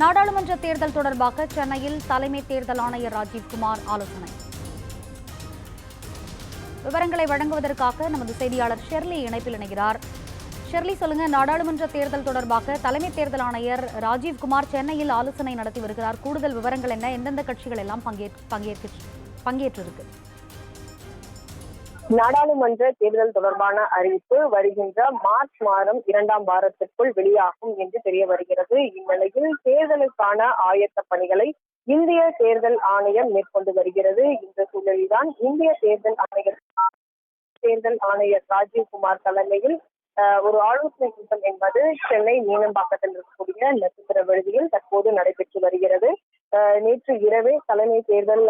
நாடாளுமன்ற தேர்தல் தொடர்பாக சென்னையில் தலைமை தேர்தல் ஆணையர் ராஜீவ்குமார் ஆலோசனை. விவரங்களை வழங்குவதற்காக நமது செய்தியாளர் ஷெர்லி இணைப்பில் இணைகிறார். ஷெர்லி சொல்லுங்க நாடாளுமன்ற தேர்தல் தொடர்பாக தலைமை தேர்தல் ஆணையர் ராஜீவ்குமார் சென்னையில் ஆலோசனை நடத்தி வருகிறார். கூடுதல் விவரங்கள் என்ன? எந்தெந்த கட்சிகள் எல்லாம் பங்கேற் பங்கேற்று பங்கேற்றிருக்கு? நாடாளுமன்ற தேர்தல் தொடர்பான அறிவிப்பு வருகின்ற மார்ச் மாதம் இரண்டாம் வாரத்திற்குள் வெளியாகும் என்று தெரிய வருகிறது. இந்நிலையில் தேர்தலுக்கான ஆயத்த பணிகளை இந்திய தேர்தல் ஆணையம் மேற்கொண்டு வருகிறது. இந்த சூழலில்தான் இந்திய தேர்தல் ஆணையர் தேர்தல் ஆணையர் ராஜீவ்குமார் தலைமையில் ஒரு ஆலோசனை கூட்டம் என்பது சென்னை மீனம்பாக்கத்தில் இருக்கக்கூடிய நட்சத்திர விடுதியில் தற்போது நடைபெற்று வருகிறது. நேற்று இரவே தலைமை தேர்தல்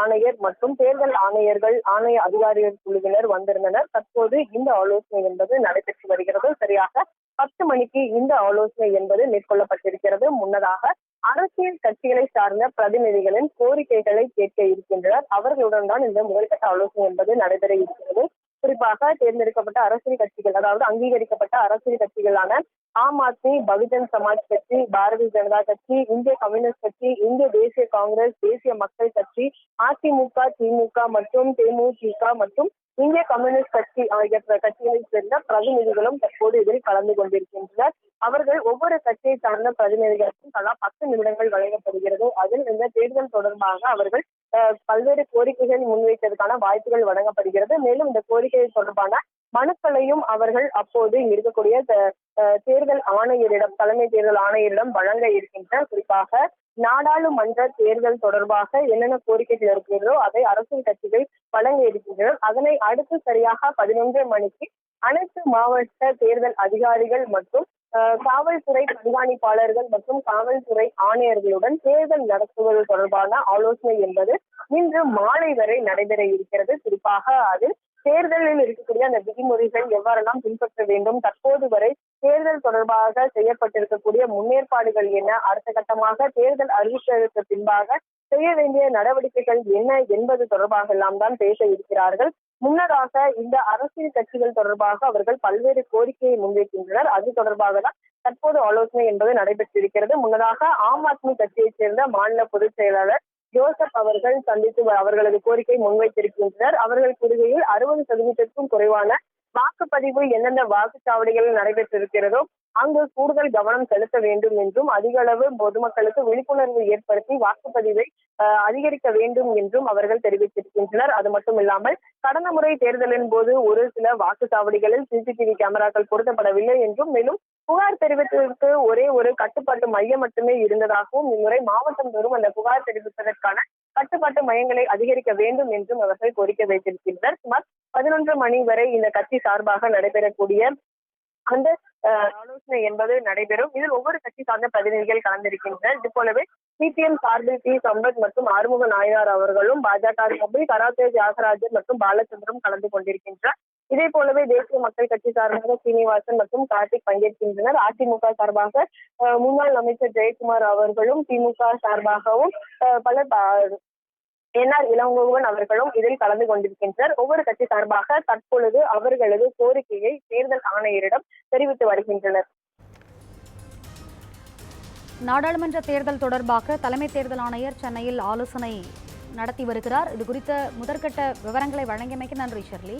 ஆணையர் மற்றும் தேர்தல் ஆணையர்கள் ஆணைய அதிகாரிகள் குழுவினர் வந்திருந்தனர். தற்போது இந்த ஆலோசனை என்பது நடைபெற்று வருகிறது. சரியாக பத்து மணிக்கு இந்த ஆலோசனை என்பது மேற்கொள்ளப்பட்டிருக்கிறது. முன்னதாக அரசியல் கட்சிகளை சார்ந்த பிரதிநிதிகளின் கோரிக்கைகளை கேட்க இருக்கின்றனர். அவர்களுடன் தான் இந்த முதல்கட்ட ஆலோசனை என்பது நடைபெற இருக்கிறது. குறிப்பாக தேர்ந்தெடுக்கப்பட்ட அரசியல் கட்சிகள் அதாவது அங்கீகரிக்கப்பட்ட அரசியல் கட்சிகளான ஆம் ஆத்மி பகுஜன் சமாஜ் கட்சி பாரதிய ஜனதா கட்சி இந்திய கம்யூனிஸ்ட் கட்சி இந்திய தேசிய காங்கிரஸ் தேசிய மக்கள் கட்சி அதிமுக திமுக மற்றும் தேமுதிக மற்றும் இந்திய கம்யூனிஸ்ட் கட்சி ஆகிய கட்சிகளைச் சேர்ந்த பிரதிநிதிகளும் தற்போது இதில் கலந்து கொண்டிருக்கின்றனர். அவர்கள் ஒவ்வொரு கட்சியை சார்ந்த பிரதிநிதிகளுக்கும் தலா பத்து நிமிடங்கள் வழங்கப்படுகிறது. அதில் இந்த தேர்தல் தொடர்பாக அவர்கள் அஹ், பல்வேறு கோரிக்கைகள் முன்வைத்ததற்கான வாய்ப்புகள் வழங்கப்படுகிறது. மேலும் இந்த கோரிக்கை தொடர்பான மனுக்களையும் அவர்கள் அப்போது இருக்கக்கூடிய தேர்தல் ஆணையரிடம் தலைமை தேர்தல் ஆணையரிடம் வழங்க இருக்கின்ற குறிப்பாக நாடாளுமன்ற தேர்தல் தொடர்பாக என்னென்ன கோரிக்கைகள் இருக்கிறதோ அதை அரசியல் கட்சிகள் வழங்க இருக்கின்றனர். அதனை அடுத்து சரியாக பதினொன்று மணிக்கு அனைத்து மாவட்ட தேர்தல் அதிகாரிகள் மற்றும் காவல்துறை கண்காணிப்பாளர்கள் மற்றும் காவல்துறை ஆணையர்களுடன் தேர்தல் நடத்துவது தொடர்பான ஆலோசனை என்பது இன்று மாலை வரை நடைபெற இருக்கிறது. குறிப்பாக அதில் தேர்தலில் இருக்கக்கூடிய அந்த விதிமுறைகள் எவ்வாறெல்லாம் பின்பற்ற வேண்டும்? தற்போது வரை தேர்தல் தொடர்பாக செய்யப்பட்டிருக்கக்கூடிய முன்னேற்பாடுகள் என்ன? அடுத்த கட்டமாக தேர்தல் அறிவித்ததற்கு பின்பாக செய்ய வேண்டிய நடவடிக்கைகள் என்ன என்பது தொடர்பாக எல்லாம் தான் பேச இருக்கிறார்கள். முன்னதாக இந்த அரசியல் கட்சிகள் தொடர்பாக அவர்கள் பல்வேறு கோரிக்கையை முன்வைக்கின்றனர். அது தொடர்பாக தான் தற்போது ஆலோசனை என்பது நடைபெற்றிருக்கிறது. முன்னதாக ஆம் ஆத்மி கட்சியைச் சேர்ந்த மாநில பொதுச் செயலாளர் ஜோசப் அவர்கள் சந்தித்து அவர்களது கோரிக்கை முன்வைத்திருக்கின்றனர். அவர்கள் கூறுகையில் அறுபது சதவீதத்திற்கும் குறைவான வாக்குப்பதிவு எந்தெந்த வாக்குச்சாவடிகளில் நடைபெற்றிருக்கிறதோ அங்கு கூடுதல் கவனம் செலுத்த வேண்டும் என்றும் அதிக அளவு பொதுமக்களுக்கு விழிப்புணர்வு ஏற்படுத்தி வாக்குப்பதிவை அதிகரிக்க வேண்டும் என்றும் அவர்கள் தெரிவித்திருக்கின்றனர். அது மட்டும் இல்லாமல் கடந்த முறை தேர்தலின் போது ஒரு சில வாக்குச்சாவடிகளில் சிசிடிவி கேமராக்கள் பொருத்தப்படவில்லை என்றும் மேலும் புகார் தெரிவித்ததற்கு ஒரே ஒரு கட்டுப்பாட்டு மையம் மட்டுமே இருந்ததாகவும் இம்முறை மாவட்டம் தோறும் அந்த புகார் தெரிவிப்பதற்கான கட்டுப்பாட்டு மையங்களை அதிகரிக்க வேண்டும் என்றும் அவர்கள் கோரிக்கை வைத்திருக்கின்றனர். சுமார் பதினொன்று மணி வரை இந்த கட்சி சார்பாக நடைபெறக்கூடிய அந்த ஆலோசனை என்பது நடைபெறும். இதில் ஒவ்வொரு கட்சி சார்ந்த பிரதிநிதிகள் கலந்திருக்கின்றனர். இது போலவே சிபிஎம் சார்பில் பி சம்பத் மற்றும் ஆறுமுக நாயனார் அவர்களும் பாஜக சார்பில் கராத்தே தியாகராஜன் மற்றும் பாலச்சந்திரன் கலந்து கொண்டிருக்கின்றனர். இதே போலவே தேசிய மக்கள் கட்சி சார்பாக சீனிவாசன் மற்றும் கார்த்திக் பங்கேற்கின்றனர். அதிமுக சார்பாக முன்னாள் அமைச்சர் ஜெயக்குமார் அவர்களும் திமுக சார்பாகவும் பல என்ஆர் இளங்கோவன் அவர்களும் இதில் கலந்து கொண்டிருக்கின்றனர். ஒவ்வொரு கட்சி சார்பாக தற்பொழுது அவர்களது கோரிக்கையை தேர்தல் ஆணையரிடம் தெரிவித்து வருகின்றனர். நாடாளுமன்ற தேர்தல் தொடர்பாக தலைமை தேர்தல் ஆணையர் சென்னையில் ஆலோசனை நடத்தி வருகிறார். இது குறித்த முதற்கட்ட விவரங்களை வழங்கியமைக்கு நன்றி ஷெர்லி.